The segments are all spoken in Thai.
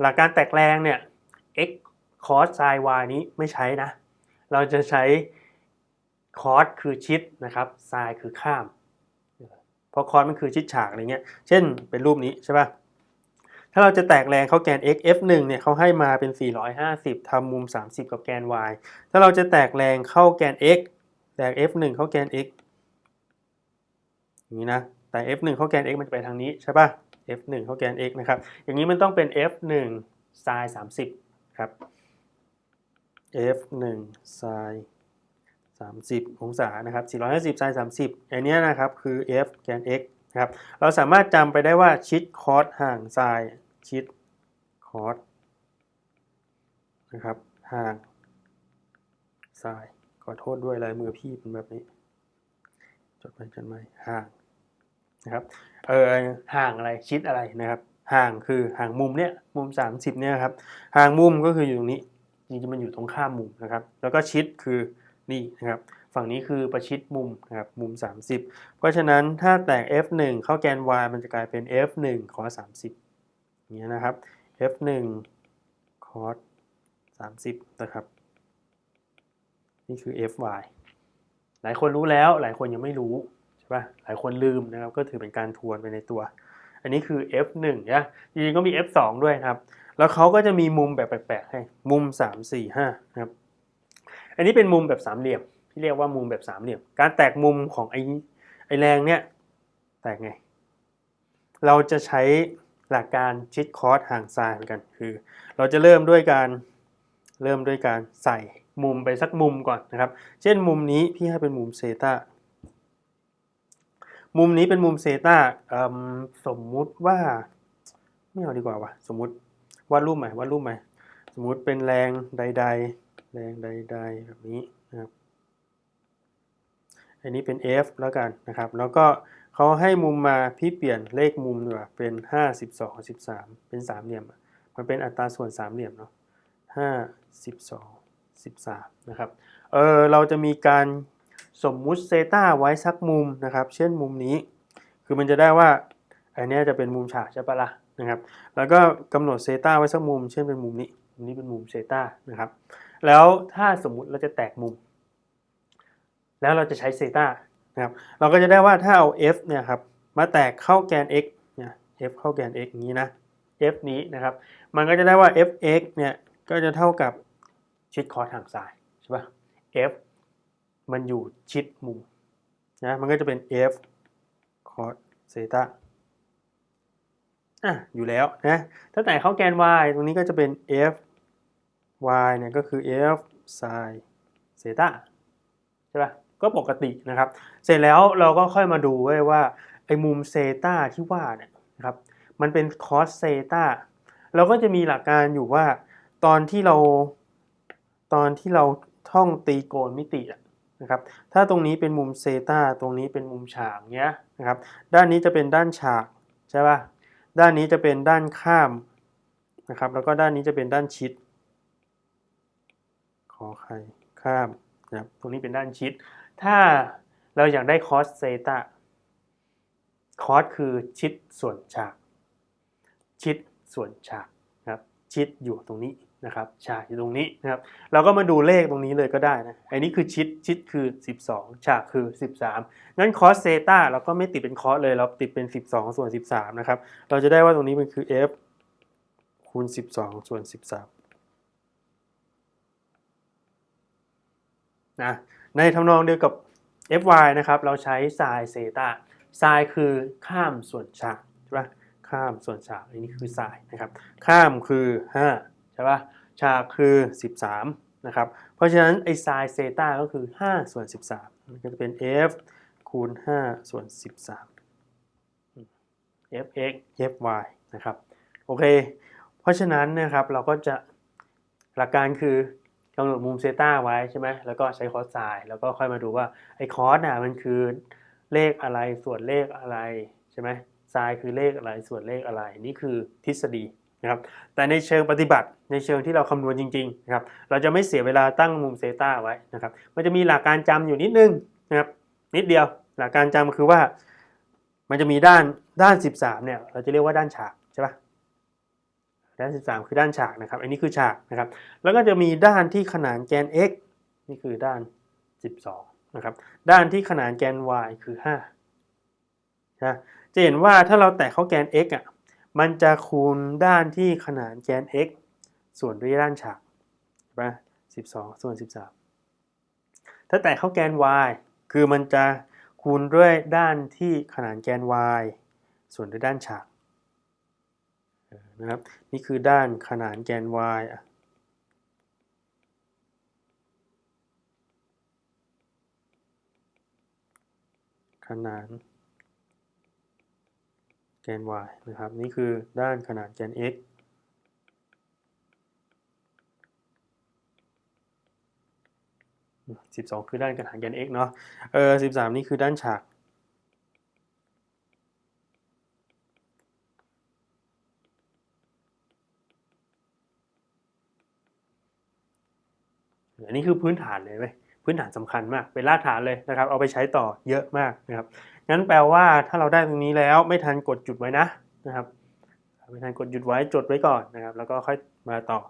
หลักการแตกแรงเนี่ย x cos sin y นี้ไม่ใช้นะ เราจะใช้ cos คือชิดนะครับ sin คือข้าม เพราะ cos มันคือชิดฉากอะไรเงี้ย เช่นเป็นรูปนี้ใช่ป่ะ ถ้าเราจะแตกแรงเข้าแกน x f1 เนี่ยเขาให้มาเป็น 450ทำมุม 30 กับแกน y ถ้าเราจะแตกแรงเข้าแกน x แตก f1 เข้าแกน x อย่างนี้นะ แต่ f1 เข้าแกน x มันจะไปทางนี้ใช่ป่ะ f1 เข้าแกน x นะครับ อย่างนี้มันต้องเป็น f1 sin 30 ครับ f1 sin 30 องศานะครับ 450 sin 30 อันเนี้นะครับคือ f แกน x นะครับ เราสามารถจำไปได้ว่าชิดคอสห่าง sin ชิดคอสนะครับห่าง sin ขอโทษด้วยลายมือพี่เป็นแบบนี้ จดไปจดไหมห่าง นะครับเออห่างอะไรชิดอะไรนะครับห่างคือห่างมุมเนี่ยมุม 30เนี่ยครับห่างมุมก็คืออยู่ตรงนี้จริงๆมันอยู่ตรงข้ามมุมนะครับ แล้วก็ชิดคือนี่นะครับฝั่งนี้คือประชิดมุมนะครับมุม 30 เพราะฉะนั้นถ้าแตก f1 เข้าแกน y มันจะกลายเป็น f1 cos 30อย่างเงี้ยนะครับ f1 cos 30นะครับนี่คือ fy หลายคนรู้แล้วหลายคนยังไม่รู้ ป่ะหลายคนลืมนะครับก็ถือเป็นการทวนไปในตัว อันนี้คือ f1 นะจริงๆก็มี f2 ด้วยครับ แล้วเขาก็จะมีมุมแบบแปลกๆให้มุม 3 4 5นะครับอันนี้เป็นมุมแบบสามเหลี่ยมที่เรียกว่ามุมแบบสามเหลี่ยม การแตกมุมของไอ้ไอ้แรงเนี่ยแตกไง เราจะใช้หลักการชิดคอสห่างซ้ายเหมือนกันคือ เราจะเริ่มด้วยการเริ่มด้วยการใส่มุมไปสักมุมก่อนนะครับ เช่นมุมนี้พี่ให้เป็นมุมเซตา มุมนี้เป็นมุมเซตาสมมุติว่า ไม่เอาดีกว่าวะสมมติวาดรูปใหม่วาดรูปใหม่ สมมุติเป็นแรงใด ๆ แรงใด ๆ แบบนี้นะครับอันนี้เป็น f แล้วกันนะครับ แล้วก็เขาให้มุมมาพี่เปลี่ยนเลขมุมดีกว่าเป็น 5 12 13 เป็นสามเหลี่ยม มันเป็นอัตราส่วนสามเหลี่ยมเนาะ5 12 13 นะครับ เออเราจะมีการ สมมุติเซตาไว้สักมุมนะครับ เช่นมุมนี้ คือมันจะได้ว่าอันนี้จะเป็นมุมฉากใช่ปะล่ะนะครับ แล้วก็กำหนดเซตาไว้สักมุม เช่นเป็นมุมนี้มุมนี้เป็นมุมเซตานะครับ แล้วถ้าสมมุติเราจะแตกมุม แล้วเราจะใช้เซตานะครับ เราก็จะได้ว่าถ้าเอา f เนี่ยครับมาแตกเข้าแกน x เนี่ย f เข้าแกน x อย่างนี้นะ f นี้นะครับ มันก็จะได้ว่า fx เนี่ยก็จะเท่ากับชิดคอสห่างซ้ายใช่ปะ f มันอยู่ชิดมุมนะมันก็จะเป็น f cos เซตาอะอยู่แล้วนะถ้าแต่เข้าแกน y ตรงนี้ก็จะเป็น f y เนี่ยก็คือ f sin เซตาใช่ปะก็ปกตินะครับ เสร็จแล้วเราก็ค่อยมาดูไว้ว่าไอ้มุมเซตาที่ว่าเนี่ยนะครับมันเป็น cos เซตาเราก็จะมีหลักการอยู่ว่า ตอนที่เราตอนที่เราท่องตีโกณมิติอะ นะครับถ้าตรงนี้เป็นมุมเซตาตรงนี้เป็นมุมฉากเนี้ยนะครับด้านนี้จะเป็นด้านฉากใช่ป่ะด้านนี้จะเป็นด้านข้ามนะครับแล้วก็ด้านนี้จะเป็นด้านชิด ขอใครข้ามนะครับตรงนี้เป็นด้านชิด ถ้าเราอยากได้ cos เซตา cos คือชิดส่วนฉาก ชิดส่วนฉากนะครับชิดอยู่ตรงนี้ นะครับฉากอยู่ตรงนี้นะครับเราก็มาดูเลขตรงนี้เลยก็ได้นะอันนี้คือชิดชิดคือ 12 ฉากคือ 13 งั้น cos เซตาเราก็ไม่ติดเป็น cos เลยเราติดเป็น 12 ส่วน 13 นะครับ เราจะได้ว่าตรงนี้มันคือ f คูณ 12 ส่วน 13นะในทำนองเดียวกับ fy นะครับ เราใช้ sin เซตา sin คือข้ามส่วนฉากใช่ปะข้ามส่วนฉากอันนี้คือ sin นะครับ ข้ามคือ 5 ช่ปะฉากคือ 13 นะครับ เพราะฉะนั้นไอ้ sin เซต้าก็คือ 5 ส่วน 13 มันก็จะเป็น f คูณ 5 ส่วน 13 fx fy นะครับ โอเค เพราะฉะนั้นนะครับเราก็จะหลักการคือกำหนดมุมเซต้าไว้ใช่ไหมแล้วก็ใช้คอสไซน์แล้วก็ค่อยมาดูว่าไอคอสน่ะมันคือเลขอะไรส่วนเลขอะไรใช่ไหมไซน์คือเลขอะไรส่วนเลขอะไร นี่คือทฤษฎี นะครับแต่ในเชิงปฏิบัติในเชิงที่เราคำนวณจริงๆนะครับเราจะไม่เสียเวลาตั้งมุมเซตาไว้นะครับมันจะมีหลักการจำอยู่นิดนึงนะครับนิดเดียวหลักการจำคือว่า มันจะมีด้านด้าน 13เนี่ยเราจะเรียกว่าด้านฉากใช่ปะด้าน 13 คือด้านฉากนะครับ อันนี้คือฉากนะครับ แล้วก็จะมีด้านที่ขนานแกน x นี่คือด้าน 12นะครับด้านที่ขนานแกน y คือ5นะจะเห็นว่าถ้าเราแตะเข้าแกน x อะ มันจะคูณด้านที่ขนานแกน x ส่วนด้วยด้านฉากใช่ปะ12ส่วน13ถ้าแตะเข้าแกน y คือมันจะคูณด้วยด้านที่ขนานแกน y ส่วนด้วยด้านฉากนะครับ นี่คือด้านขนานแกน y ขนาน แกน y นะครับ นี่คือด้านขนานแกน x 12คือด้านขนานแกน x เนาะ เออ13นี่คือด้านฉากอันนี้คือพื้นฐานเลยเว้ยพื้นฐานสำคัญมาก เป็นรากฐานเลยนะครับ เอาไปใช้ต่อเยอะมากนะครับ งั้นแปลว่าถ้าเราได้ตรงนี้แล้วไม่ทันกดจุดไว้นะนะครับไม่ทันกดหยุดไว้จดไว้ก่อนนะครับ แล้วก็ค่อยมาต่อ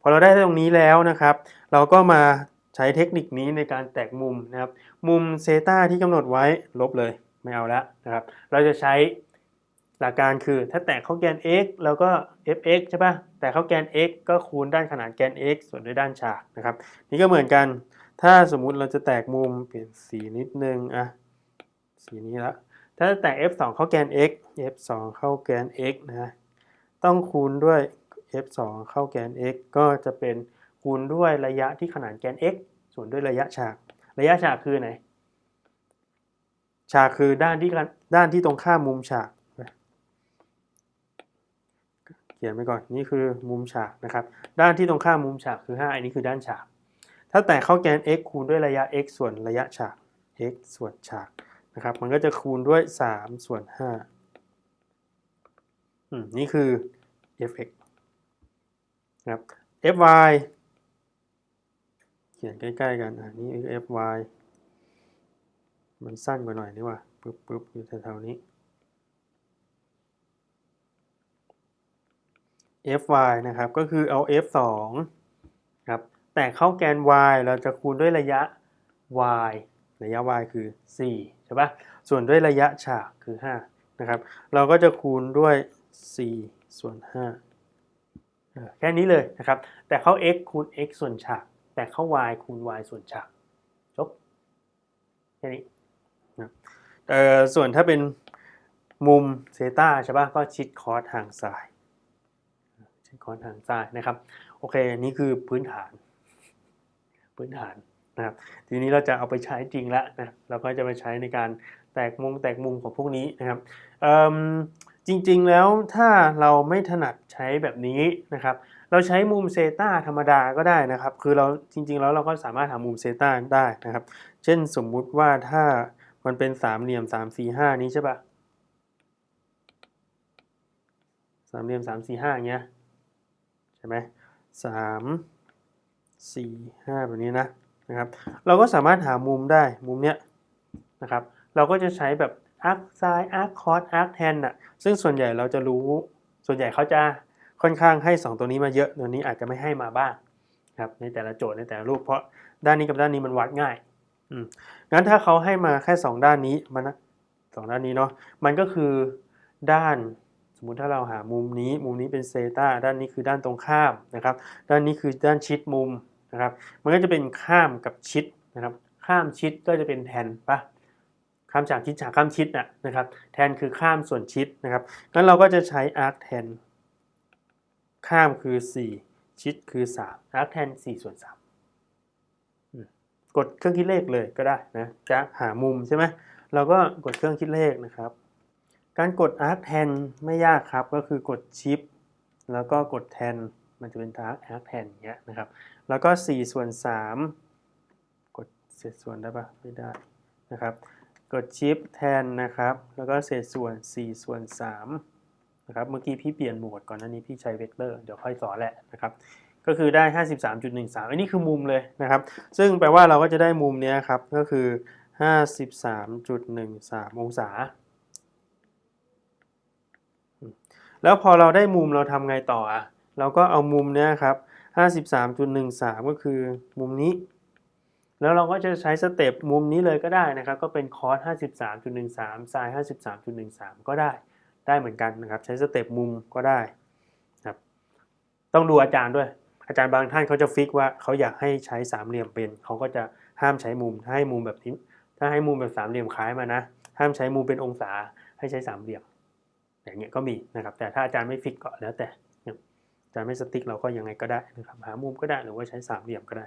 พอเราได้ตรงนี้แล้วนะครับ เราก็มาใช้เทคนิคนี้ในการแตกมุมนะครับ มุมเซตาที่กำหนดไว้ลบเลยไม่เอาแล้วนะครับ เราจะใช้หลักการคือถ้าแตกเข้าแกน x แล้วก็ fx ใช่ปะแตกเข้าแกน x ก็คูณด้านขนานแกน x ส่วนด้วยด้านฉากนะครับ นี่ก็เหมือนกัน ถ้าสมมุติเราจะแตกมุมเปลี่ยนสีนิดนึงอะ สีนี้ละถ้าแตก f2 เข้าแกน x f2 เข้าแกน x นะต้องคูณด้วย f2 เข้าแกน x ก็จะเป็นคูณด้วยระยะที่ขนานแกน x ส่วนด้วยระยะฉาก ระยะฉากคือไหน ฉากคือด้านที่ด้านที่ตรงข้ามมุมฉากเขียนไปก่อนนี่คือมุมฉากนะครับ ด้านที่ตรงข้ามมุมฉากคือ 5 อันนี้คือด้านฉาก ถ้าแตกเข้าแกน x คูณด้วยระยะ x ส่วนระยะฉาก x ส่วนฉาก นะครับ มันก็จะคูณด้วย3ส่วน5อืมนี่คือ fx นะครับ fy เขียนใกล้ๆกันอ่านี่คือ fy มันสั้นกว่าหน่อยนี่ว่าปึ๊บปึ๊บอยู่แถวๆนี้ fy นะครับ ก็คือเอา f2 ครับ แต่เข้าแกน y เราจะคูณด้วยระยะ y ระยะ y คือ 4 ช่ปะส่วนด้วยระยะฉากคือ5นะครับเราก็จะคูณด้วย 4 ส่วน5แค่นี้เลยนะครับ แต่เข้า x คูณ x ส่วนฉาก แต่เข้า y คูณ y ส่วนฉากจบแค่นี้นะเอ่อส่วนถ้าเป็นมุมเซตาใช่ปะก็ชิดคอสทางซ้ายชิดคอสทางซ้ายนะครับ โอเค นี่คือพื้นฐาน พื้นฐาน นะครับทีนี้เราจะเอาไปใช้จริงแล้วนะเราก็จะไปใช้ในการแตกมุมแตกมุมของพวกนี้นะครับจริงๆแล้วถ้าเราไม่ถนัดใช้แบบนี้นะครับเราใช้มุมเซตาธรรมดาก็ได้นะครับ คือเราจริงๆแล้วเราก็สามารถหามุมเซตาได้นะครับ เช่นสมมุติว่าถ้ามันเป็นสามเหลี่ยม3 4 5นี้ใช่ปะสามเหลี่ยม3 4 5อย่าเงี้ยใช่ไหมสามสี่ห้าแบบนี้นะ นะครับ เราก็สามารถหามุมได้มุมเนี้ยนะครับ เราก็จะใช้แบบอาร์คซ้ายอาร์คคอสอาร์คแทนอะซึ่งส่วนใหญ่เราจะรู้ส่วนใหญ่เขาจะค่อนข้างให้ 2 ตัวนี้มาเยอะตัวนี้อาจจะไม่ให้มาบ้างครับในแต่ละโจทย์ในแต่ละรูปเพราะด้านนี้กับด้านนี้มันวัดง่ายอืมงั้นถ้าเขาให้มาแค่ 2 ด้านนี้มันนะสองด้านนี้เนาะมันก็คือด้านสมมุติถ้าเราหามุมนี้ มุมนี้เป็นเซตาด้านนี้คือด้านตรงข้ามนะครับ ด้านนี้คือด้านชิดมุม นะครับมันก็จะเป็นข้ามกับชิดนะครับ ข้ามชิดก็จะเป็นแทนปะข้ามจากชิดจากข้ามชิดน่ะนะครับ แทนคือข้ามส่วนชิดนะครับงั้นเราก็จะใช้ arc แทนข้ามคือ 4 ชิดคือ3 arc แทน4ส่วน3อืมกดเครื่องคิดเลขเลยก็ได้นะจะหามุมใช่ไหมเราก็กดเครื่องคิดเลขนะครับ การกด arc แทนไม่ยากครับก็คือกด shift แล้วก็กดแทนมันจะเป็น arc arc แทนอย่างเงี้ยนะครับ แล้วก็4ส่วน3กดเศษส่วนได้ปะไม่ได้นะครับ กด shift แทนนะครับ แล้วก็เศษส่วน4ส่วน3นะครับ เมื่อกี้พี่เปลี่ยนโหมดก่อนหน้านี้พี่ใช้เวกเตอร์ เดี๋ยวค่อยสอนแหละนะครับก็คือได้ 53.13 อันนี้คือมุมเลยนะครับ ซึ่งแปลว่าเราก็จะได้มุมนี้ครับ ก็คือ 53.13 องศา แล้วพอเราได้มุมเราทำไงต่ออะ เราก็เอามุมนี้ครับ 53.13 ก็คือมุมนี้ แล้วเราก็จะใช้สเต็ปมุมนี้เลยก็ได้นะครับ ก็เป็นคอส53.13 sin 53.13 ก็ได้ ได้เหมือนกันนะครับ ใช้สเต็ปมุมก็ได้ครับ ต้องดูอาจารย์ด้วย อาจารย์บางท่านเขาจะฟิกว่าเขาอยากให้ใช้สามเหลี่ยมเป็น เขาก็จะห้ามใช้มุม ให้มุมแบบนี้ ถ้าให้มุมแบบสามเหลี่ยมคล้ายมานะ ห้ามใช้มุมเป็นองศา ให้ใช้สามเหลี่ยม อย่างเงี้ยก็มีนะครับ แต่ถ้าอาจารย์ไม่ฟิกก็แล้วแต่ จะไม่สติ๊กเราก็ยังไงก็ได้นะครับ หามุมก็ได้หรือว่าใช้สามเหลี่ยมก็ได้